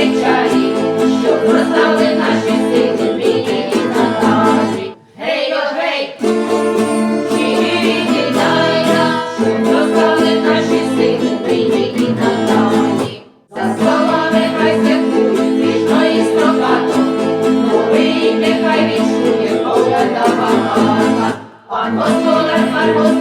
печалі, що зростали наші сили, і надалі. Гей, о, гей! Чигирики дай-да, що зростали наші сили, і надалі. За словами хай святкують, вічно і строкато, Новий нехай відчує погляда багата. Пан господар, пан господар,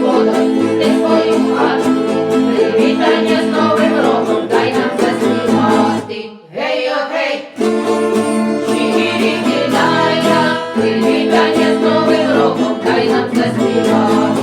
Вітання з новим роком, хай нам заспіва.